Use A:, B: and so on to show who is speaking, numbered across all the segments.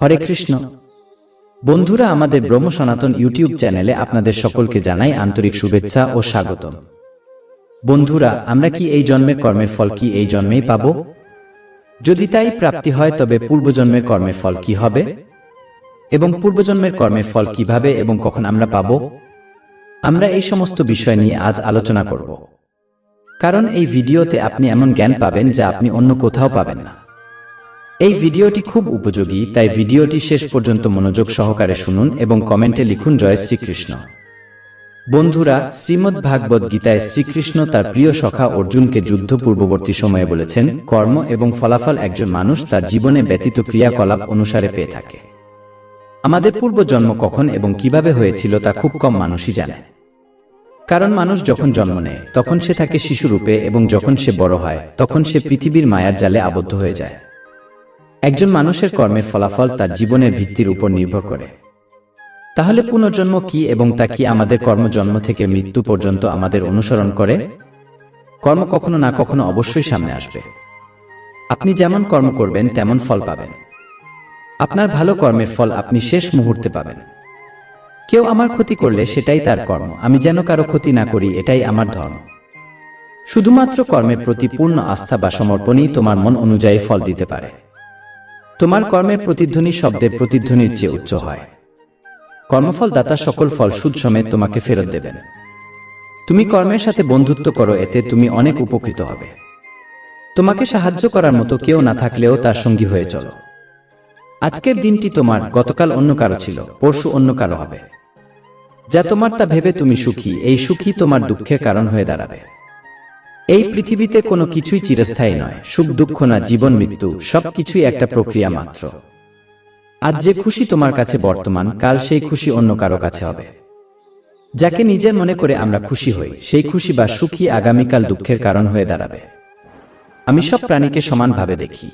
A: হরে কৃষ্ণ। বন্ধুরা, আমাদের ব্রহ্ম সনাতন ইউটিউব চ্যানেলে আপনাদের সকলকে জানাই আন্তরিক শুভেচ্ছা ও স্বাগতম। বন্ধুরা, আমরা কি এই জন্মের কর্মের ফল কি এই জন্মেই পাব? যদি তাই প্রাপ্তি হয়, তবে পূর্বজন্মের কর্মের ফল কি হবে? এবং পূর্বজন্মের কর্মের ফল কীভাবে এবং কখন আমরা পাব? আমরা এই সমস্ত বিষয় নিয়ে আজ আলোচনা করব। কারণ এই ভিডিওতে আপনি এমন জ্ঞান পাবেন যা আপনি অন্য কোথাও পাবেন না। এই ভিডিওটি খুব উপযোগী, তাই ভিডিওটি শেষ পর্যন্ত মনোযোগ সহকারে শুনুন এবং কমেন্টে লিখুন, জয় শ্রীকৃষ্ণ। বন্ধুরা, শ্রীমদ্ ভাগবত গীতায় শ্রীকৃষ্ণ তার প্রিয় সখা অর্জুনকে যুদ্ধ পূর্ববর্তী সময়ে বলেছেন, কর্ম এবং ফলাফল একজন মানুষ তার জীবনে ব্যতীত ক্রিয়াকলাপ অনুসারে পেয়ে থাকে। আমাদের পূর্বজন্ম কখন এবং কীভাবে হয়েছিল তা খুব কম মানুষই জানে। কারণ মানুষ যখন জন্ম নেয়, তখন সে থাকে শিশুরূপে এবং যখন সে বড় হয়, তখন সে পৃথিবীর মায়ার জালে আবদ্ধ হয়ে যায়। একজন মানুষের কর্মের ফলাফল তার জীবনের ভিত্তির উপর নির্ভর করে। তাহলে পুনর্জন্ম কি এবং তা কি আমাদের কর্মজন্ম থেকে মৃত্যু পর্যন্ত আমাদের অনুসরণ করে? কর্ম কখনো না কখনো অবশ্যই সামনে আসবে। আপনি যেমন কর্ম করবেন, তেমন ফল পাবেন। আপনার ভালো কর্মের ফল আপনি শেষ মুহূর্তে পাবেন। কেউ আমার ক্ষতি করলে সেটাই তার কর্ম। আমি যেন কারও ক্ষতি না করি, এটাই আমার ধর্ম শুধুমাত্র কর্মের প্রতি পূর্ণ আস্থা বা সমর্পণই তোমার মন অনুযায়ী ফল দিতে পারে। তোমার কর্মের প্রতিধ্বনি শব্দের প্রতিধ্বনির চেয়ে উচ্চ হয়। কর্মফল দাতা সকল ফল সুদ সমেত তোমাকে ফেরত দেবেন। তুমি কর্মের সাথে বন্ধুত্ব করো, এতে তুমি অনেক উপকৃত হবে। তোমাকে সাহায্য করার মতো কেউ না থাকলেও তার সঙ্গী হয়ে চলো। আজকের দিনটি তোমার গতকাল অন্য কারও ছিল পরশু অন্য কারও হবে। যা তোমার তা ভেবে তুমি সুখী এই সুখী তোমার দুঃখের কারণ হয়ে দাঁড়াবে। এই পৃথিবীতে কোনো কিছুই চিরস্থায়ী নয় সুখ দুঃখ না জীবন মৃত্যু সবকিছুই একটা প্রক্রিয়া মাত্র। আজ যে খুশি তোমার কাছে বর্তমান কাল সেই খুশি অন্য কারও কাছে হবে। যাকে নিজের মনে করে আমরা খুশি হই সেই খুশি বা সুখী আগামীকাল দুঃখের কারণ হয়ে দাঁড়াবে। আমি সব প্রাণীকে সমানভাবে দেখি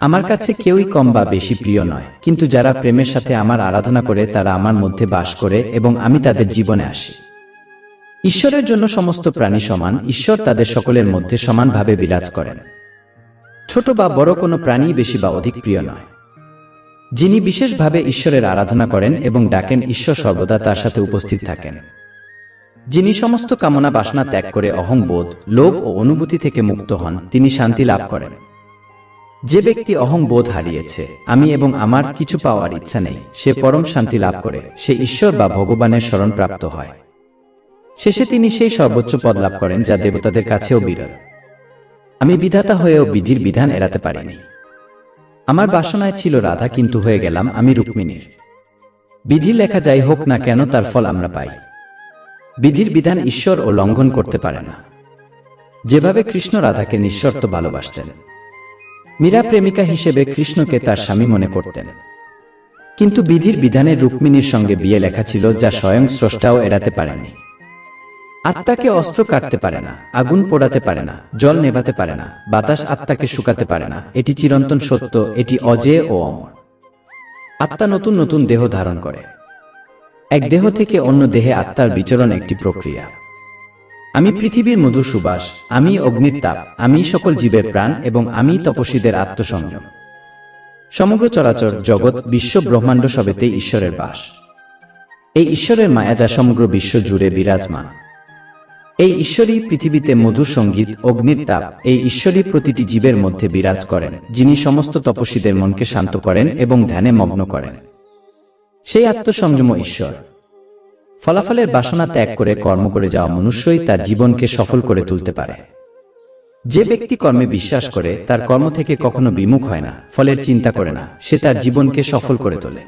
A: আমার কাছে কেউই কম বা বেশি প্রিয় নয়। কিন্তু যারা প্রেমের সাথে আমার আরাধনা করে তারা আমার মধ্যে বাস করে এবং আমি তাদের জীবনে আসি। ঈশ্বরের জন্য সমস্ত প্রাণী সমান ঈশ্বর তাদের সকলের মধ্যে সমানভাবে বিরাজ করেন। ছোট বা বড় কোনো প্রাণী বেশি বা অধিক প্রিয় নয়। যিনি বিশেষভাবে ঈশ্বরের আরাধনা করেন এবং ডাকেন ঈশ্বর সর্বদা তার সাথে উপস্থিত থাকেন। যিনি সমস্ত কামনা বাসনা ত্যাগ করে অহংবোধ লোভ ও অনুভূতি থেকে মুক্ত হন তিনি শান্তি লাভ করেন। যে ব্যক্তি অহংবোধ হারিয়েছে, আমি এবং আমার কিছু পাওয়ার ইচ্ছা নেই, সে পরম শান্তি লাভ করে, সে ঈশ্বর বা ভগবানের স্মরণ প্রাপ্ত হয়। শেষে তিনি সেই সর্বোচ্চ পদ লাভ করেন যা দেবতাদের কাছেও বিরল। আমি বিধাতা হয়েও বিধির বিধান এড়াতে পারিনি। আমার বাসনায় ছিল রাধা, কিন্তু হয়ে গেলাম আমি রুক্মিণীর। বিধি লেখা যাই হোক না কেন, তার ফল আমরা পাই। বিধির বিধান ঈশ্বর ও লঙ্ঘন করতে পারে না। যেভাবে কৃষ্ণ রাধাকে নিঃশর্ত ভালোবাসতেন মীরা প্রেমিকা হিসেবে কৃষ্ণকে তার স্বামী মনে করতেন। কিন্তু বিধির বিধানে রুক্মিণীর সঙ্গে বিয়ে লেখা ছিল যা স্বয়ং স্রষ্টাও এড়াতে পারেনি আত্মাকে অস্ত্র কাটতে পারে না, আগুন পোড়াতে পারে না, জল নেভাতে পারে না, বাতাস আত্মাকে শুকাতে পারে না, এটি চিরন্তন সত্য, এটি অজেয় ও অমর। আত্মা নতুন নতুন দেহ ধারণ করে। এক দেহ থেকে অন্য দেহে আত্মার বিচরণ একটি প্রক্রিয়া। আমি পৃথিবীর মধুর সুবাস, আমি অগ্নির তাপ, আমি সকল জীবের প্রাণ এবং আমি তপস্বীদের আত্মসংযম। সমগ্র চরাচর জগৎ, বিশ্ব, ব্রহ্মাণ্ড সবেতেই ঈশ্বরের বাস। এই ঈশ্বরের মায়া যা সমগ্র বিশ্ব জুড়ে বিরাজমান। এই ঈশ্বরী পৃথিবীতে মধুর সংগীত, অগ্নির তাপ, এই ঈশ্বরী প্রতিটি জীবের মধ্যে বিরাজ করেন, যিনি সমস্ত তপস্বীদের মনকে শান্ত করেন এবং ধ্যানে মগ্ন করেন। সেই আত্মসংযম ঈশ্বর। ফলাফলের বাসনা ত্যাগ করে কর্ম করে যাওয়া মনুষ্যই তার জীবনকে সফল করে তুলতে পারে। যে ব্যক্তি কর্মে বিশ্বাস করে, তার কর্ম থেকে কখনো বিমুখ হয় না, ফলের চিন্তা করে না, সে তার জীবনকে সফল করে তোলে।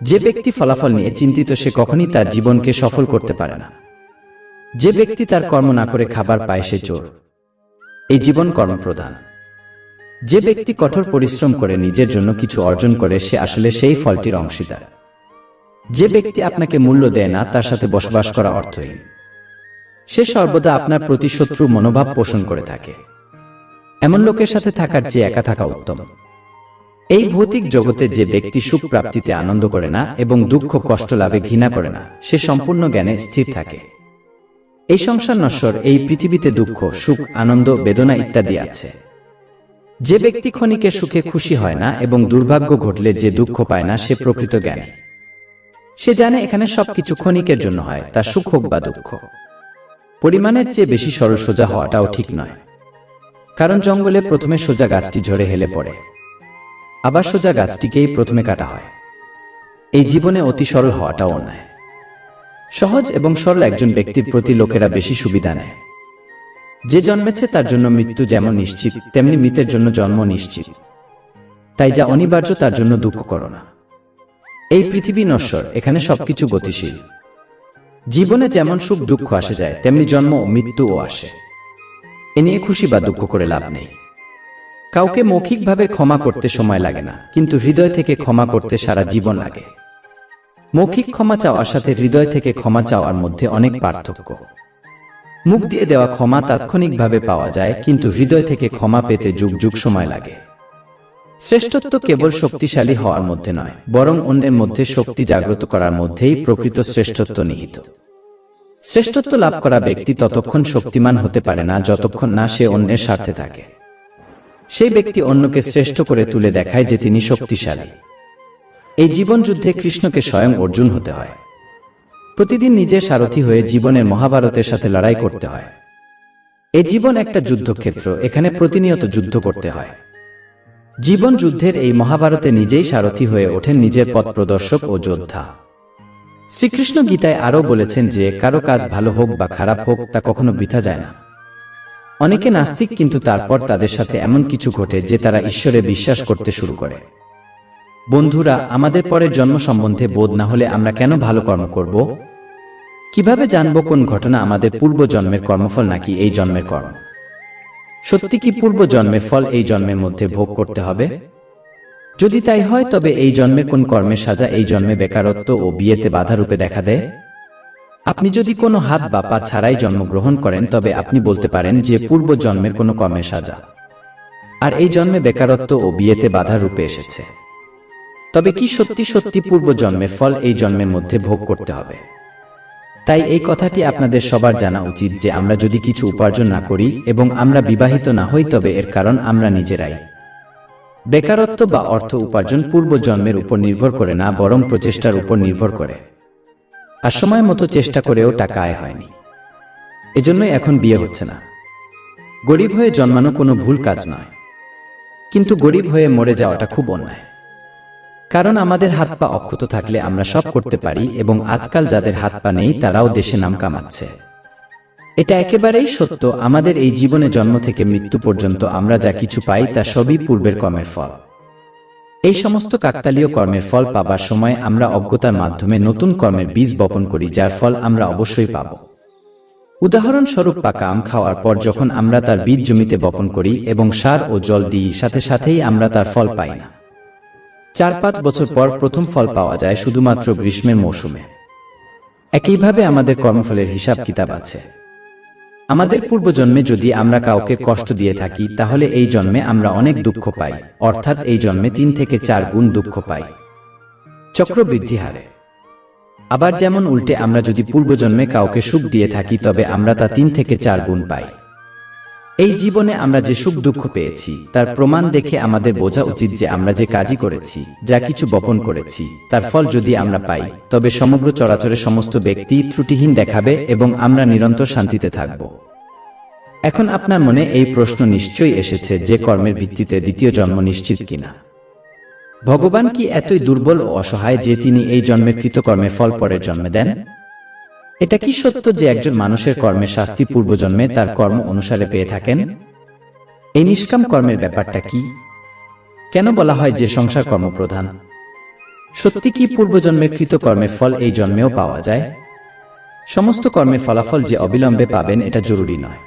A: যে ব্যক্তি ফলাফল নিয়ে চিন্তিত, সে কখনই তার জীবনকে সফল করতে পারে না। যে ব্যক্তি তার কর্ম না করে খাবার পায়, সে চোর। এই জীবন কর্মপ্রধান। যে ব্যক্তি কঠোর পরিশ্রম করে নিজের জন্য কিছু অর্জন করে, সে আসলে সেই ফলটির অংশীদার। যে ব্যক্তি আপনাকে মূল্য দেয় না, তার সাথে বসবাস করা অর্থহীন। সে সর্বদা আপনার প্রতি শত্রু মনোভাব পোষণ করে থাকে। এমন লোকের সাথে থাকার চেয়ে একা থাকা উত্তম। এই ভৌতিক জগতে যে ব্যক্তি সুখ প্রাপ্তিতে আনন্দ করে না এবং দুঃখ, কষ্ট লাভে ঘৃণা করে না, সে সম্পূর্ণ জ্ঞানে স্থির থাকে। এই সংসার নশ্বর, এই পৃথিবীতে দুঃখ, সুখ, আনন্দ, বেদনা ইত্যাদি আছে। যে ব্যক্তি ক্ষণিকে সুখে খুশি হয় না এবং দুর্ভাগ্য ঘটলে যে দুঃখ পায় না, সে প্রকৃত জ্ঞানী। সে জানে এখানে সবকিছু ক্ষণিকের জন্য হয়, তা সুখ হোক বা দুঃখ। পরিমাণের চেয়ে বেশি সরল সোজা হওয়াটাও ঠিক নয়। কারণ জঙ্গলে প্রথমে সোজা গাছটি ঝরে হেলে পড়ে। আবার সোজা গাছটিকেই প্রথমে কাটা হয়। এই জীবনে অতি সরল হওয়াটাও অন্যায়। সহজ এবং সরল একজন ব্যক্তির প্রতি লোকেরা বেশি সুবিধা নেয়। যে জন্মেছে তার জন্য মৃত্যু যেমন নিশ্চিত, তেমনি মৃতের জন্য জন্ম নিশ্চিত। তাই যা অনিবার্য তার জন্য দুঃখ করো না। এই পৃথিবী নশ্বর, এখানে সবকিছু গতিশীল। জীবনে যেমন সুখ, দুঃখ আসে যায়, তেমনি জন্ম মৃত্যুও আসে। এ নিয়ে খুশি বা দুঃখ করে লাভ নেই। কাউকে মৌখিকভাবে ক্ষমা করতে সময় লাগে না, কিন্তু হৃদয় থেকে ক্ষমা করতে সারা জীবন লাগে। মৌখিক ক্ষমা চাওয়ার সাথে হৃদয় থেকে ক্ষমা চাওয়ার মধ্যে অনেক পার্থক্য। মুখ দিয়ে দেওয়া ক্ষমা তাৎক্ষণিকভাবে পাওয়া যায়, কিন্তু হৃদয় থেকে ক্ষমা পেতে যুগ যুগ সময় লাগে। শ্রেষ্ঠত্ব কেবল শক্তিশালী হওয়ার মধ্যে নয়, বরং অন্যের মধ্যে শক্তি জাগ্রত করার মধ্যেই প্রকৃত শ্রেষ্ঠত্ব নিহিত। শ্রেষ্ঠত্ব লাভ করা ব্যক্তি ততক্ষণ শক্তিমান হতে পারে না যতক্ষণ না সে অন্যের স্বার্থে থাকে। সেই ব্যক্তি অন্যকে শ্রেষ্ঠ করে তুলে দেখায় যে তিনি শক্তিশালী। এই জীবন যুদ্ধে কৃষ্ণকে স্বয়ং অর্জুন হতে হয়। প্রতিদিন নিজের সারথি হয়ে জীবনের মহাভারতের সাথে লড়াই করতে হয়। এই জীবন একটা যুদ্ধক্ষেত্র, এখানে প্রতিনিয়ত যুদ্ধ করতে হয়। জীবন যুদ্ধের এই মহাভারতে নিজেই সারথি হয়ে ওঠেন নিজের পথ প্রদর্শক ও যোদ্ধা। শ্রীকৃষ্ণ গীতায় আরও বলেছেন যে, কারও কাজ ভালো হোক বা খারাপ হোক, তা কখনো বৃথা যায় না। অনেকে নাস্তিক কিন্তু তারপর তাদের সাথে এমন কিছু ঘটে যে তারা ঈশ্বরে বিশ্বাস করতে শুরু করে। বন্ধুরা, আমাদের পরের জন্ম সম্বন্ধে বোধ না হলে আমরা কেন ভালো কর্ম করব? কীভাবে জানব কোন ঘটনা আমাদের পূর্ব জন্মের কর্মফল নাকি এই জন্মের কর্ম? সত্যি কি পূর্ব জন্মের ফল এই জন্মের মধ্যে ভোগ করতে হবে? যদি তাই হয়, তবে এই জন্মের কোন কর্মের সাজা, এই জন্মে বেকারত্ব ও বিয়েতে বাধা রূপে দেখা দেয়? আপনি যদি কোনো হাত বা পা ছাড়াই জন্মগ্রহণ করেন, তবে আপনি বলতে পারেন যে পূর্ব জন্মের কোনো কর্মের সাজা। আর এই জন্মে বেকারত্ব ও বিয়েতে বাধা রূপে এসেছে। তবে কি সত্যি সত্যি পূর্ব জন্মের ফল এই জন্মের মধ্যে ভোগ করতে হবে? তাই এই কথাটি আপনাদের সবার জানা উচিত যে আমরা যদি কিছু উপার্জন না করি এবং আমরা বিবাহিত না হই, তবে এর কারণ আমরা নিজেরাই। বেকারত্ব বা অর্থ উপার্জন পূর্ব জন্মের উপর নির্ভর করে না, বরং প্রচেষ্টার উপর নির্ভর করে। আর সময় মতো চেষ্টা করেও টাকা আয় হয়নি। এজন্যই এখন বিয়ে হচ্ছে না। গরিব হয়ে জন্মানো কোনো ভুল কাজ নয়। কিন্তু গরিব হয়ে মরে যাওয়াটা খুব অন্যায়। কারণ আমাদের হাত পা অক্ষত থাকলে আমরা সব করতে পারি এবং আজকাল যাদের হাত পা নেই তারাও দেশে নাম কামাচ্ছে। এটা একেবারেই সত্য, আমাদের এই জীবনে জন্ম থেকে মৃত্যু পর্যন্ত আমরা যা কিছু পাই তা সবই পূর্বের কর্মের ফল। এই সমস্ত কাকতালীয় কর্মের ফল পাবার সময় আমরা অজ্ঞতার মাধ্যমে নতুন কর্মের বীজ বপন করি, যার ফল আমরা অবশ্যই পাব। উদাহরণস্বরূপ পাকা আম খাওয়ার পর যখন আমরা তার বীজ জমিতে বপন করি এবং সার ও জল দিই, সাথে সাথেই আমরা তার ফল পাই না। চার পাঁচ বছর পর প্রথম ফল পাওয়া যায় শুধুমাত্র গ্রীষ্মের মৌসুমে। একইভাবে আমাদের কর্মফলের হিসাব কিতাব আছে। আমাদের পূর্বজন্মে যদি আমরা কাউকে কষ্ট দিয়ে থাকি, তাহলে এই জন্মে আমরা অনেক দুঃখ পাই, অর্থাৎ এই জন্মে তিন থেকে চার গুণ দুঃখ পাই। চক্রবৃদ্ধি হারে। আবার যেমন উল্টে আমরা যদি পূর্বজন্মে কাউকে সুখ দিয়ে থাকি, তবে আমরা তা তিন থেকে চার গুণ পাই। এই জীবনে আমরা যে সুখ দুঃখ পেয়েছি, তার প্রমাণ দেখে আমাদের বোঝা উচিত যে আমরা যে কাজই করেছি, যা কিছু বপন করেছি, তার ফল যদি আমরা পাই, তবে সমগ্র চরাচরে সমস্ত ব্যক্তি ত্রুটিহীন দেখাবে এবং আমরা নিরন্তর শান্তিতে থাকব। এখন আপনার মনে এই প্রশ্ন নিশ্চয়ই এসেছে যে কর্মের ভিত্তিতে দ্বিতীয় জন্ম নিশ্চিত কিনা। ভগবান কি এতই দুর্বল ও অসহায় যে তিনি এই জন্মের কৃতকর্মে ফল পরের জন্মে দেন? এটা কি সত্য যে একজন মানুষের কর্মের শাস্তি পূর্বজন্মে তার কর্ম অনুসারে পেয়ে থাকেন? এই নিষ্কাম কর্মের ব্যাপারটা কি? কেন বলা হয় যে সংসার কর্ম প্রধান সত্যি কি পূর্বজন্মের কৃতকর্মের ফল এই জন্মেও পাওয়া যায়? সমস্ত কর্মের ফলাফল যে অবিলম্বে পাবেন এটা জরুরি নয়।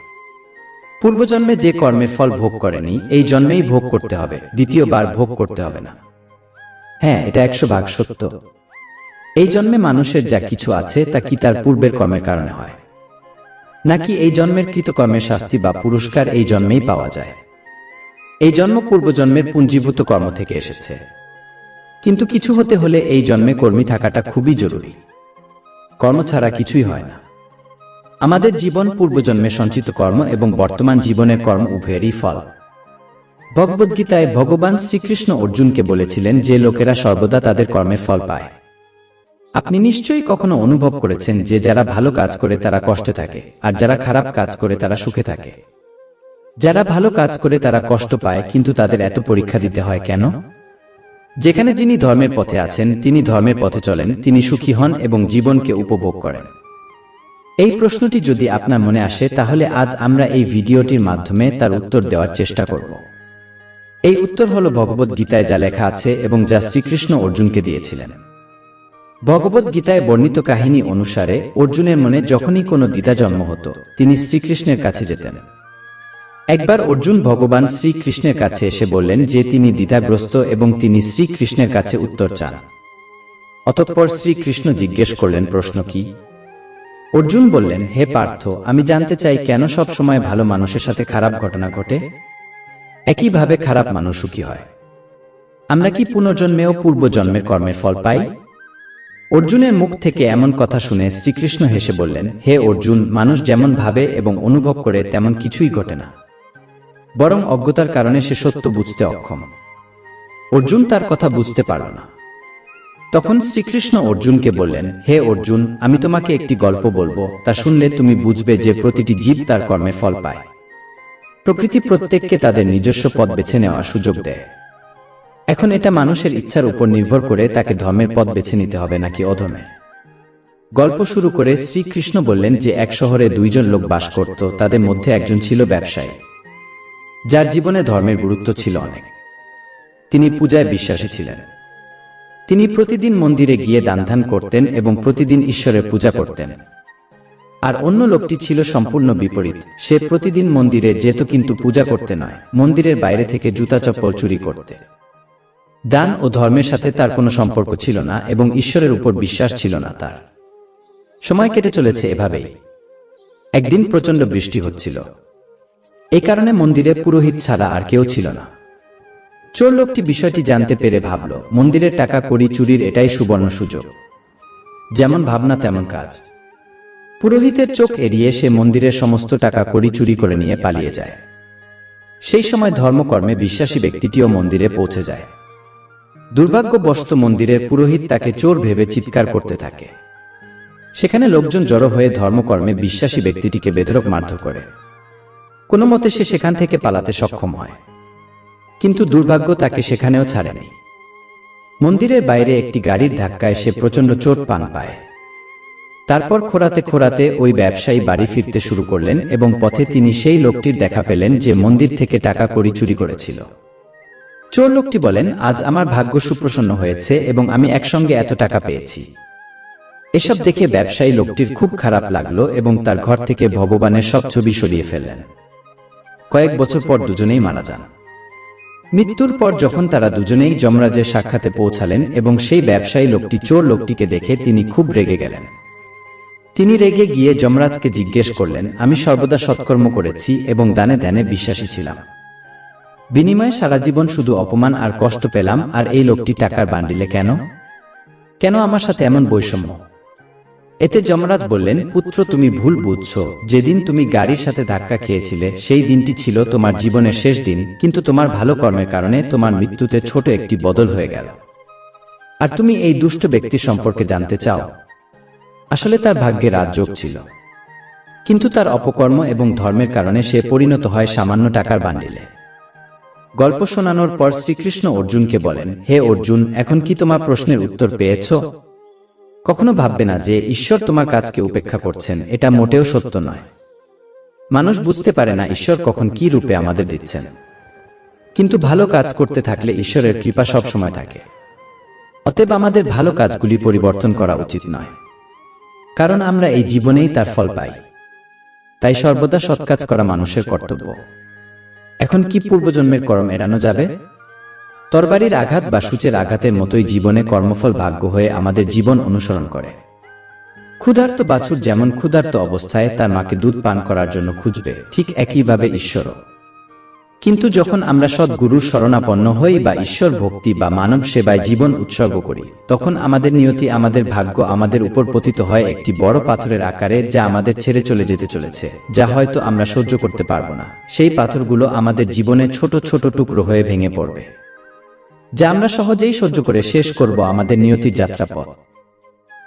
A: পূর্বজন্মে যে কর্মের ফল ভোগ করেনি এই জন্মেই ভোগ করতে হবে। দ্বিতীয়বার ভোগ করতে হবে না। হ্যাঁ এটা একশো ভাগ সত্য। এই জন্মে মানুষের যা কিছু আছে তা কি তার পূর্বের কর্মের কারণে হয়? নাকি এই জন্মের কৃতকর্মের শাস্তি বা পুরস্কার এই জন্মেই পাওয়া যায়? এই জন্ম পূর্বজন্মের পুঞ্জীভূত কর্ম থেকে এসেছে। কিন্তু কিছু হতে হলে এই জন্মে কর্মী থাকাটা খুবই জরুরি। কর্ম ছাড়া কিছুই হয় না। আমাদের জীবন পূর্বজন্মে সঞ্চিত কর্ম এবং বর্তমান জীবনের কর্ম উভয়েরই ফল। ভগবদ্গীতায় ভগবান শ্রীকৃষ্ণ অর্জুনকে বলেছিলেন যে লোকেরা সর্বদা তাদের কর্মের ফল পায়। আপনি নিশ্চয়ই কখনো অনুভব করেছেন যে যারা ভালো কাজ করে তারা কষ্টে থাকে, আর যারা খারাপ কাজ করে তারা সুখে থাকে। যারা ভালো কাজ করে তারা কষ্ট পায়, কিন্তু তাদের এত পরীক্ষা দিতে হয় কেন? যেখানে যিনি ধর্মের পথে আছেন, তিনি ধর্মের পথে চলেন, তিনি সুখী হন এবং জীবনকে উপভোগ করেন। এই প্রশ্নটি যদি আপনার মনে আসে, তাহলে আজ আমরা এই ভিডিওটির মাধ্যমে তার উত্তর দেওয়ার চেষ্টা করব। এই উত্তর হল ভগবত গীতায় যা লেখা আছে এবং যা শ্রীকৃষ্ণ অর্জুনকে দিয়েছিলেন। ভগবত গীতায় বর্ণিত কাহিনী অনুসারে অর্জুনের মনে যখনই কোনো দ্বিধা জন্ম হতো, তিনি শ্রীকৃষ্ণের কাছে যেতেন। একবার অর্জুন ভগবান শ্রীকৃষ্ণের কাছে এসে বললেন যে তিনি দ্বিধাগ্রস্ত এবং তিনি শ্রীকৃষ্ণের কাছে উত্তর চান। অতঃপর শ্রীকৃষ্ণ জিজ্ঞেস করলেন, প্রশ্ন কি? অর্জুন বললেন, হে পার্থ, আমি জানতে চাই কেন সব সময় ভালো মানুষের সাথে খারাপ ঘটনা ঘটে? একইভাবে খারাপ মানুষ সুখী হয়? আমরা কি পুনর্জন্মেও পূর্বজন্মের কর্মের ফল পাই? অর্জুনের মুখ থেকে এমন কথা শুনে শ্রীকৃষ্ণ হেসে বললেন, হে অর্জুন, মানুষ যেমন ভাবে এবং অনুভব করে, তেমন কিছুই ঘটে না। বরং অজ্ঞতার কারণে সে সত্য বুঝতে অক্ষম। অর্জুন তার কথা বুঝতে পারল না। তখন শ্রীকৃষ্ণ অর্জুনকে বললেন, হে অর্জুন, আমি তোমাকে একটি গল্প বলব। তা শুনলে তুমি বুঝবে যে প্রতিটি জীব তার কর্মে ফল পায়। প্রকৃতি প্রত্যেককে তাদের নিজস্ব পথ বেছে নেওয়ার সুযোগ দেয়। এখন এটা মানুষের ইচ্ছার উপর নির্ভর করে তাকে ধর্মের পথ বেছে নিতে হবে নাকি অধমে গল্প শুরু করে শ্রীকৃষ্ণ বললেন যে এক শহরে দুইজন লোক বাস করত, তাদের মধ্যে একজন ছিল ব্যবসায়ী। যার জীবনে ধর্মের গুরুত্ব ছিল অনেক। তিনি পূজায় বিশ্বাসী ছিলেন। তিনি প্রতিদিন মন্দিরে গিয়ে দানধান করতেন এবং প্রতিদিন ঈশ্বরের পূজা করতেন। আর অন্য লোকটি ছিল সম্পূর্ণ বিপরীত। সে প্রতিদিন মন্দিরে যেত কিন্তু পূজা করতে নয়, মন্দিরের বাইরে থেকে জুতা চপ্পল চুরি করতে। দান ও ধর্মের সাথে তার কোনো সম্পর্ক ছিল না এবং ঈশ্বরের উপর বিশ্বাস ছিল না তার। সময় কেটে চলেছে এভাবেই। একদিন প্রচণ্ড বৃষ্টি হচ্ছিল। এই কারণে মন্দিরে পুরোহিত ছাড়া আর কেউ ছিল না। চোর লোকটি বিষয়টি জানতে পেরে ভাবল, মন্দিরের টাকা করি চুরির এটাই সুবর্ণ সুযোগ। যেমন ভাবনা, তেমন কাজ। পুরোহিতের চোখ এড়িয়ে সে মন্দিরের সমস্ত টাকা করি চুরি করে নিয়ে পালিয়ে যায়। সেই সময় ধর্মকর্মে বিশ্বাসী ব্যক্তিটিও মন্দিরে পৌঁছে যায়। দুর্ভাগ্যবশত মন্দিরের পুরোহিত তাকে চোর ভেবে চিৎকার করতে থাকে। সেখানে লোকজন জড়ো হয়ে ধর্মকর্মে বিশ্বাসী ব্যক্তিটিকে বেধরক মারধর করে। কোনো মতে সে সেখান থেকে পালাতে সক্ষম হয়। কিন্তু দুর্ভাগ্য তাকে সেখানেও ছাড়েনি। মন্দিরের বাইরে একটি গাড়ির ধাক্কায় সে প্রচণ্ড চোট পান পায়। তারপর খোরাতে খোরাতে ওই ব্যবসায়ী বাড়ি ফিরতে শুরু করলেন এবং পথে তিনি সেই লোকটির দেখা পেলেন যে মন্দির থেকে টাকা করি চুরি করেছিল। চোর লোকটি বলেন, আজ আমার ভাগ্য সুপ্রসন্ন হয়েছে এবং আমি একসঙ্গে এত টাকা পেয়েছি। এসব দেখে ব্যবসায়ী লোকটির খুব খারাপ লাগল এবং তার ঘর থেকে ভগবানের সব ছবি সরিয়ে ফেললেন। কয়েক বছর পর দুজনেই মারা যান। মৃত্যুর পর যখন তারা দুজনেই যমরাজের সাক্ষাতে পৌঁছালেন এবং সেই ব্যবসায়ী লোকটি, চোর লোকটিকে দেখে তিনি খুব রেগে গেলেন। তিনি রেগে গিয়ে যমরাজকে জিজ্ঞেস করলেন, আমি সর্বদা সৎকর্ম করেছি এবং দানে ধ্যানে বিশ্বাসী ছিলাম। বিনিময়ে সারা জীবন শুধু অপমান আর কষ্ট পেলাম, আর এই লোকটি টাকার বান্ডিলে কেন? কেন আমার সাথে এমন বৈষম্য? এতে যমরাজ বললেন, পুত্র, তুমি ভুল বুঝছ। যেদিন তুমি গাড়ির সাথে ধাক্কা খেয়েছিলে, সেই দিনটি ছিল তোমার জীবনের শেষ দিন, কিন্তু তোমার ভালো কর্মের কারণে তোমার মৃত্যুতে ছোট একটি বদল হয়ে গেল। আর তুমি এই দুষ্ট ব্যক্তি সম্পর্কে জানতে চাও। আসলে তার ভাগ্যে রাজযোগ ছিল। কিন্তু তার অপকর্ম এবং ধর্মের কারণে সে পরিণত হয় সামান্য টাকার বান্ডিলে। গল্প শোনানোর পর শ্রীকৃষ্ণ অর্জুনকে বলেন, হে অর্জুন, এখন কি তোমার প্রশ্নের উত্তর পেয়েছ? কখনো ভাববে না যে ঈশ্বর তোমার কাজকে উপেক্ষা করছেন, এটা মোটেও সত্য নয়। মানুষ বুঝতে পারে না ঈশ্বর কখন কি রূপে আমাদের দিচ্ছেন। কিন্তু ভালো কাজ করতে থাকলে ঈশ্বরের কৃপা সব সময় থাকে। অতএব আমাদের ভালো কাজগুলি পরিবর্তন করা উচিত নয়। কারণ আমরা এই জীবনেই তার ফল পাই। তাই সর্বদা সৎ কাজ করা মানুষের কর্তব্য। এখন কি পূর্বজন্মের কর্ম এড়ানো যাবে? তরবারির আঘাত বা সূচের আঘাতের মতোই জীবনে কর্মফল ভাগ্য হয়ে আমাদের জীবন অনুসরণ করে। ক্ষুধার্ত বাছুর যেমন ক্ষুধার্ত অবস্থায় তার মাকে দুধ পান করার জন্য খুঁজবে ঠিক একইভাবে ঈশ্বরও। কিন্তু যখন আমরা সদ্গুরুর শরণাপন্ন হই বা ঈশ্বর ভক্তি বা মানব সেবায় জীবন উৎসর্গ করি, তখন আমাদের নিয়তি, আমাদের ভাগ্য আমাদের উপর পতিত হয় একটি বড় পাথরের আকারে যা আমাদের ছেড়ে চলে যেতে চলেছে, যা হয়তো আমরা সহ্য করতে পারব না। সেই পাথরগুলো আমাদের জীবনে ছোট ছোট টুকরো হয়ে ভেঙে পড়বে, যা আমরা সহজেই সহ্য করে শেষ করব আমাদের নিয়তির যাত্রাপথ।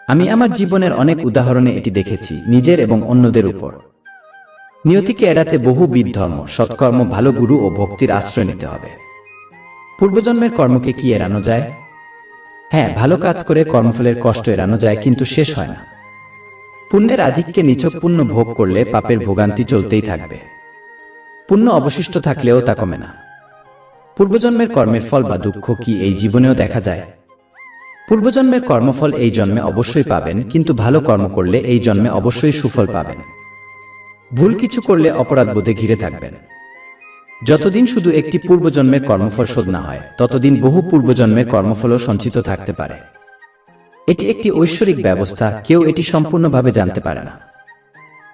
A: আমি আমার জীবনের অনেক উদাহরণে এটি দেখেছি, নিজের এবং অন্যদের উপর। নিয়তিকে এড়াতে বহুবিধ ধর্ম সৎকর্ম, ভালো গুরু ও ভক্তির আশ্রয় নিতে হবে। পূর্বজন্মের কর্মকে কি এড়ানো যায়? হ্যাঁ ভালো কাজ করে কর্মফলের কষ্ট এড়ানো যায়, কিন্তু শেষ হয় না। পুণ্যের আধিক্যে নিছক পুণ্য ভোগ করলে পাপের ভোগান্তি চলতেই থাকবে। পুণ্য অবশিষ্ট থাকলেও তা কমে না। পূর্বজন্মের কর্মের ফল বা দুঃখ কি এই জীবনেও দেখা যায়? পূর্বজন্মের কর্মফল এই জন্মে অবশ্যই পাবেন, কিন্তু ভালো কর্ম করলে এই জন্মে অবশ্যই সুফল পাবেন। ভুল কিছু করলে অপরাধ বোধে ঘিরে থাকবেন। যতদিন শুধু একটি পূর্বজন্মের কর্মফল শোধ না হয়, ততদিন বহু পূর্বজন্মের কর্মফলও সঞ্চিত থাকতে পারে। এটি একটি ঐশ্বরিক ব্যবস্থা, কেউ এটি সম্পূর্ণভাবে জানতে পারে না।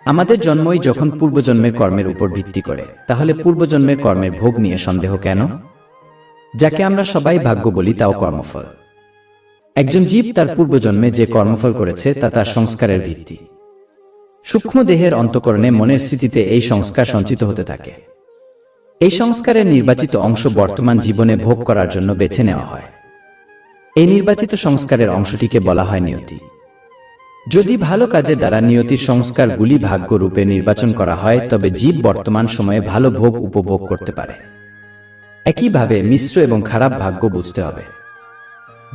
A: আমাদের জন্মই যখন পূর্বজন্মের কর্মের উপর ভিত্তি করে, তাহলে পূর্বজন্মের কর্মের ভোগ নিয়ে সন্দেহ কেন? যাকে আমরা সবাই ভাগ্য বলি, তাও কর্মফল। একজন জীব তার পূর্বজন্মে যে কর্মফল করেছে, তা তার সংস্কারের ভিত্তি। সূক্ষ্ম দেহের অন্তকরণে মনের স্মৃতিতে এই সংস্কার সঞ্চিত হতে থাকে। এই সংস্কারের নির্বাচিত অংশ বর্তমান জীবনে ভোগ করার জন্য বেছে নেওয়া হয়। এই নির্বাচিত সংস্কারের অংশটিকে বলা হয় নিয়তি। যদি ভালো কাজের দ্বারা নিয়তির সংস্কারগুলি ভাগ্য রূপে নির্বাচন করা হয়, তবে জীব বর্তমান সময়ে ভালো ভোগ উপভোগ করতে পারে। একইভাবে মিশ্র এবং খারাপ ভাগ্য বুঝতে হবে।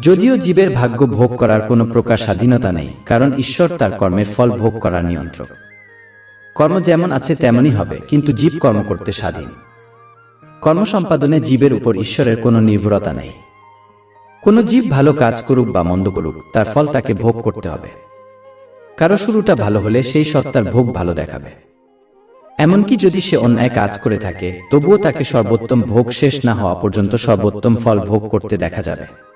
A: যদিও জীবের ভাগ্য ভোগ করার কোনো প্রকার স্বাধীনতা নেই, কারণ ঈশ্বর তার কর্মের ফল ভোগ করার নিয়ন্ত্রক। কর্ম যেমন আছে তেমনই হবে, কিন্তু জীব কর্ম করতে স্বাধীন। কর্ম সম্পাদনে জীবের উপর ঈশ্বরের কোনো নির্ভরতা নেই। কোনো জীব ভালো কাজ করুক বা মন্দ করুক, তার ফল তাকে ভোগ করতে হবে। কারও শুরুটা ভালো হলে সেই সত্তার ভোগ ভালো দেখাবে। এমনকি যদি সে অন্যায় কাজ করে থাকে, তবুও তাকে সর্বোত্তম ভোগ শেষ না হওয়া পর্যন্ত সর্বোত্তম ফল ভোগ করতে দেখা যাবে।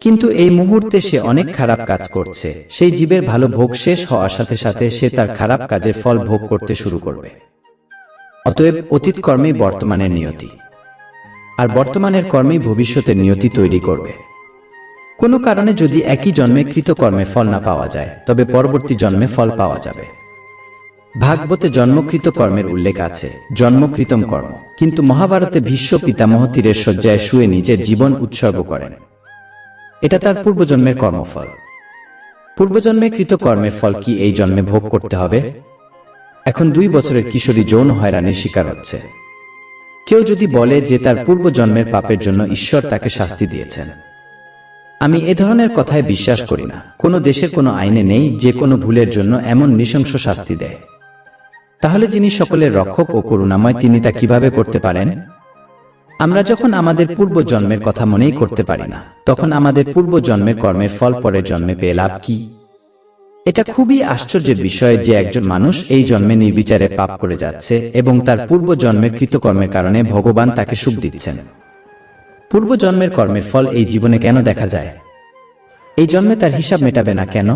A: কিন্তু এই মুহূর্তে সে অনেক খারাপ কাজ করছে। সেই জীবের ভালো ভোগ শেষ হওয়ার সাথে সাথে সে তার খারাপ কাজের ফল ভোগ করতে শুরু করবে। অতএব অতীত কর্মেই বর্তমানের নিয়তি। আর বর্তমানের কর্মেই ভবিষ্যতের নিয়তি তৈরি করবে। কোনো কারণে যদি একই জন্মে কৃতকর্মে ফল না পাওয়া যায়, তবে পরবর্তী জন্মে ফল পাওয়া যাবে। ভাগবতে জন্মকৃত কর্মের উল্লেখ আছে, জন্মকৃতম কর্ম। কিন্তু মহাভারতে ভীষ্ম পিতামহ তীরের শয্যায় শুয়ে নিজের জীবন উৎসর্গ করেন। এটা তার পূর্বজন্মের কর্মফল। পূর্বজন্মে কৃত কর্মের ফল কি এই জন্মে ভোগ করতে হবে? এখন দুই বছরের কিশোরী যৌন হয়রানির শিকার হচ্ছে। কেউ যদি বলে যে তার পূর্বজন্মের পাপের জন্য ঈশ্বর তাকে শাস্তি দিয়েছেন। আমি এ ধরনের কথায় বিশ্বাস করি না। কোনো দেশের কোনো আইনে নেই যে কোনো ভুলের জন্য এমন নৃশংস শাস্তি দেয়। তাহলে যিনি সকলের রক্ষক ও করুণাময় তিনি তা কীভাবে করতে পারেন? আমরা যখন আমাদের পূর্ব জন্মের কথা মনেই করতে পারি না, তখন আমাদের পূর্ব জন্মের কর্মের ফল পরের জন্মে পেয়ে লাভ কি? এটা খুবই আশ্চর্যের বিষয় যে একজন মানুষ এই জন্মে নির্বিচারে পাপ করে যাচ্ছে এবং তার পূর্ব জন্মের কৃতকর্মের কারণে ভগবান তাকে সুখ দিচ্ছেন। পূর্ব জন্মের কর্মের ফল এই জীবনে কেন দেখা যায়? এই জন্মে তার হিসাব মেটাবে না কেন?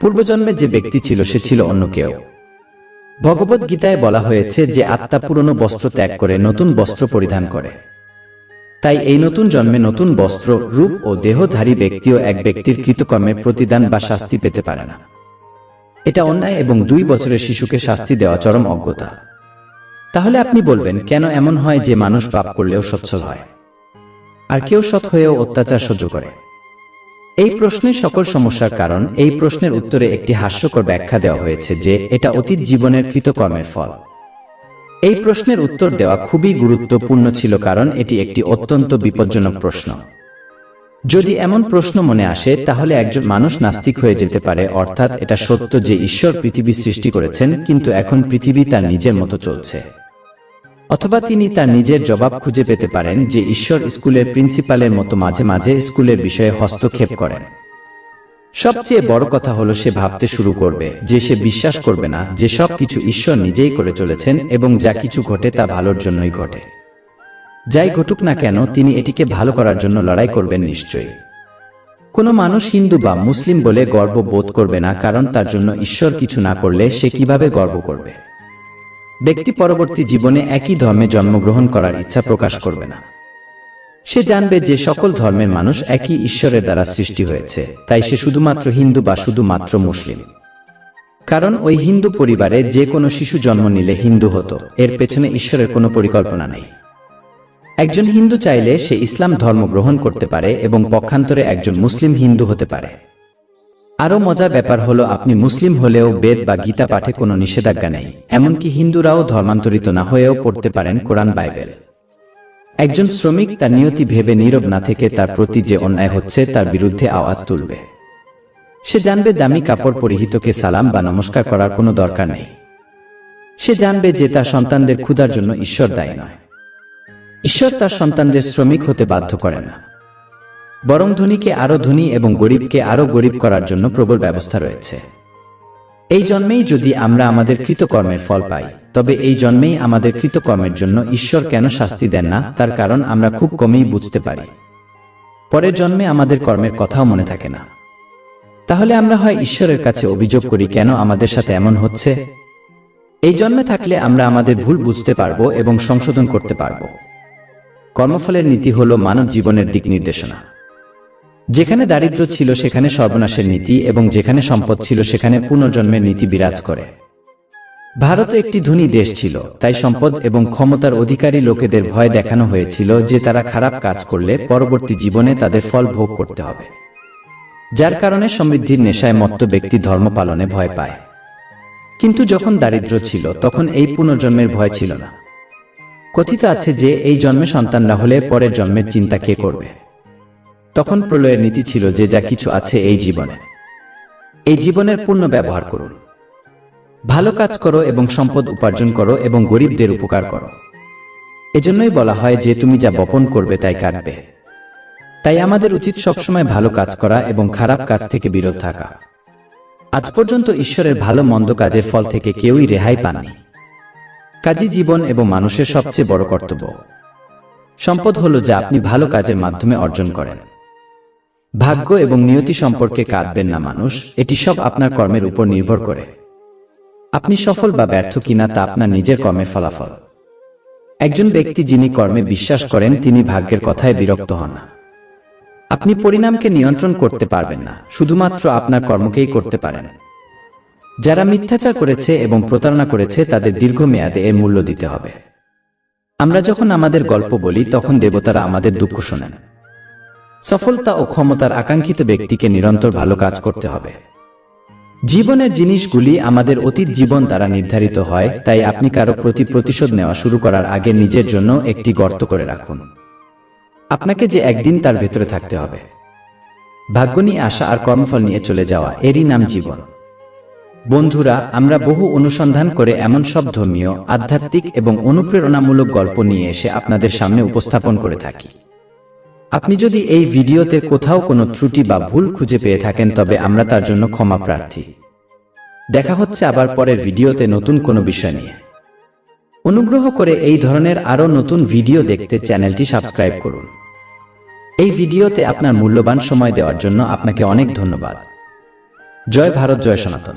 A: পূর্বজন্মে যে ব্যক্তি ছিল, সে ছিল অন্য কেউ। ভগবত গীতায় বলা হয়েছে যে আত্মা পুরনো বস্ত্র ত্যাগ করে নতুন বস্ত্র পরিধান করে। তাই এই নতুন জন্মে নতুন বস্ত্র, রূপ ও দেহধারী ব্যক্তিও এক ব্যক্তির কৃতকর্মের প্রতিদান বা শাস্তি পেতে পারে না। এটা অন্যায় এবং দুই বছরের শিশুকে শাস্তি দেওয়া চরম অজ্ঞতা। তাহলে আপনি বলবেন, কেন এমন হয় যে মানুষ পাপ করলেও সচ্ছল হয়? আর কেউ সৎ হয়েও অত্যাচার সহ্য করে? এই প্রশ্নের সকল সমস্যার কারণ, এই প্রশ্নের উত্তরে একটি হাস্যকর ব্যাখ্যা দেওয়া হয়েছে যে এটা অতীত জীবনের কৃতকর্মের ফল। এই প্রশ্নের উত্তর দেওয়া খুবই গুরুত্বপূর্ণ ছিল কারণ এটি একটি অত্যন্ত বিপজ্জনক প্রশ্ন। যদি এমন প্রশ্ন মনে আসে, তাহলে একজন মানুষ নাস্তিক হয়ে যেতে পারে, অর্থাৎ এটা সত্য যে ঈশ্বর পৃথিবী সৃষ্টি করেছেন, কিন্তু এখন পৃথিবী তার নিজের মতো চলছে। অথবা তিনি তার নিজের জবাব খুঁজে পেতে পারেন যে ঈশ্বর স্কুলের প্রিন্সিপালের মতো মাঝে মাঝে স্কুলের বিষয়ে হস্তক্ষেপ করেন। সবচেয়ে বড় কথা হলো সে ভাবতে শুরু করবে যে সে বিশ্বাস করবে না যে সব কিছু ঈশ্বর নিজেই করে চলেছেন এবং যা কিছু ঘটে তা ভালোর জন্যই ঘটে। যাই ঘটুক না কেন, তিনি এটিকে ভালো করার জন্য লড়াই করবেন নিশ্চয়ই। কোনো মানুষ হিন্দু বা মুসলিম বলে গর্ব বোধ করবে না কারণ তার জন্য ঈশ্বর কিছু না করলে সে কীভাবে গর্ব করবে? ব্যক্তি পরবর্তী জীবনে একই ধর্মে জন্মগ্রহণ করার ইচ্ছা প্রকাশ করবে না। সে জানবে যে সকল ধর্মের মানুষ একই ঈশ্বরের দ্বারা সৃষ্টি হয়েছে, তাই সে শুধুমাত্র হিন্দু বা শুধুমাত্র মুসলিম। কারণ ওই হিন্দু পরিবারে যে কোনো শিশু জন্ম নিলে হিন্দু হতো, এর পেছনে ঈশ্বরের কোনো পরিকল্পনা নেই। একজন হিন্দু চাইলে সে ইসলাম ধর্ম গ্রহণ করতে পারে এবং পক্ষান্তরে একজন মুসলিম হিন্দু হতে পারে। আরও মজার ব্যাপার হলো আপনি মুসলিম হলেও বেদ বা গীতা পাঠে কোনো নিষেধাজ্ঞা নেই। এমনকি হিন্দুরাও ধর্মান্তরিত না হয়েও পড়তে পারেন কোরআন বাইবেল। একজন শ্রমিক তার নিয়তি ভেবে নীরব না থেকে তার প্রতি যে অন্যায় হচ্ছে তার বিরুদ্ধে আওয়াজ তুলবে। সে জানবে দামি কাপড় পরিহিতকে সালাম বা নমস্কার করার কোনো দরকার নেই। সে জানবে যে তার সন্তানদের ক্ষুধার জন্য ঈশ্বর দায়ী নয়। ঈশ্বর তার সন্তানদের শ্রমিক হতে বাধ্য করে না। বরং ধনীকে আরও ধনী এবং গরিবকে আরও গরিব করার জন্য প্রবল ব্যবস্থা রয়েছে। এই জন্মেই যদি আমরা আমাদের কৃতকর্মের ফল পাই, তবে এই জন্মেই আমাদের কৃতকর্মের জন্য ঈশ্বর কেন শাস্তি দেন না, তার কারণ আমরা খুব কমেই বুঝতে পারি। পরের জন্মে আমাদের কর্মের কথাও মনে থাকে না। তাহলে আমরা হয় ঈশ্বরের কাছে অভিযোগ করি কেন আমাদের সাথে এমন হচ্ছে? এই জন্মে থাকলে আমরা আমাদের ভুল বুঝতে পারব এবং সংশোধন করতে পারব। কর্মফলের নীতি হল মানব জীবনের দিক নির্দেশনা। যেখানে দারিদ্র ছিল সেখানে সর্বনাশের নীতি এবং যেখানে সম্পদ ছিল সেখানে পুনর্জন্মের নীতি বিরাজ করে। ভারত একটি ধনী দেশ ছিল, তাই সম্পদ এবং ক্ষমতার অধিকারী লোকেদের ভয় দেখানো হয়েছিল যে তারা খারাপ কাজ করলে পরবর্তী জীবনে তাদের ফল ভোগ করতে হবে। যার কারণে সমৃদ্ধির নেশায় মত্ত ব্যক্তি ধর্ম পালনে ভয় পায়। কিন্তু যখন দারিদ্র ছিল, তখন এই পুনর্জন্মের ভয় ছিল না। কথিত আছে যে এই জন্মে সন্তানরা হলে পরের জন্মের চিন্তা কে করবে? তখন প্রলয়ের নীতি ছিল যে যা কিছু আছে এই জীবনে। এই জীবনের পূর্ণ ব্যবহার করুন। ভালো কাজ করো এবং সম্পদ উপার্জন করো এবং গরিবদের উপকার করো। এজন্যই বলা হয় যে তুমি যা বপন করবে তাই কাটবে। তাই আমাদের উচিত সবসময় ভালো কাজ করা এবং খারাপ কাজ থেকে বিরত থাকা। আজ পর্যন্ত ঈশ্বরের ভালো মন্দ কাজের ফল থেকে কেউই রেহাই পাননি। কাজী জীবন এবং মানুষের সবচেয়ে বড় কর্তব্য। সম্পদ হলো যা আপনি ভালো কাজের মাধ্যমে অর্জন করেন। ভাগ্য এবং নিয়তি সম্পর্কে কাঁদবেন না মানুষ, এটি সব আপনার কর্মের উপর নির্ভর করে। আপনি সফল বা ব্যর্থ কিনা তা আপনার নিজের কর্মের ফলাফল। একজন ব্যক্তি যিনি কর্মে বিশ্বাস করেন, তিনি ভাগ্যের কথায় বিরক্ত হন না। আপনি পরিণামকে নিয়ন্ত্রণ করতে পারবেন না, শুধুমাত্র আপনার কর্মকেই করতে পারেন। যারা মিথ্যাচার করেছে এবং প্রতারণা করেছে, তাদের দীর্ঘমেয়াদে এর মূল্য দিতে হবে। আমরা যখন আমাদের গল্প বলি, তখন দেবতারা আমাদের দুঃখ শোনেন। সফলতা ও ক্ষমতার আকাঙ্ক্ষিত ব্যক্তিকে নিরন্তর ভালো কাজ করতে হবে। জীবনের জিনিসগুলি আমাদের অতীত জীবন দ্বারা নির্ধারিত হয়, তাই আপনি কারও প্রতি প্রতিশোধ নেওয়া শুরু করার আগে নিজের জন্য একটি গর্ত করে রাখুন। আপনাকে যে একদিন তার ভেতরে থাকতে হবে। ভাগ্য নিয়ে আসা আর কর্মফল নিয়ে চলে যাওয়া, এরই নাম জীবন। বন্ধুরা, আমরা বহু অনুসন্ধান করে এমন সব ধর্মীয়, আধ্যাত্মিক এবং অনুপ্রেরণামূলক গল্প নিয়ে এসে আপনাদের সামনে উপস্থাপন করে থাকি। আপনি যদি এই ভিডিওতে কোথাও কোনো ত্রুটি বা ভুল খুঁজে পেয়ে থাকেন, তবে আমরা তার জন্য ক্ষমা প্রার্থী। দেখা হচ্ছে আবার পরের ভিডিওতে নতুন কোনো বিষয় নিয়ে। অনুগ্রহ করে এই ধরনের আরও নতুন ভিডিও দেখতে চ্যানেলটি সাবস্ক্রাইব করুন। এই ভিডিওতে আপনার মূল্যবান সময় দেওয়ার জন্য আপনাকে অনেক ধন্যবাদ। জয় ভারত, জয় সনাতন।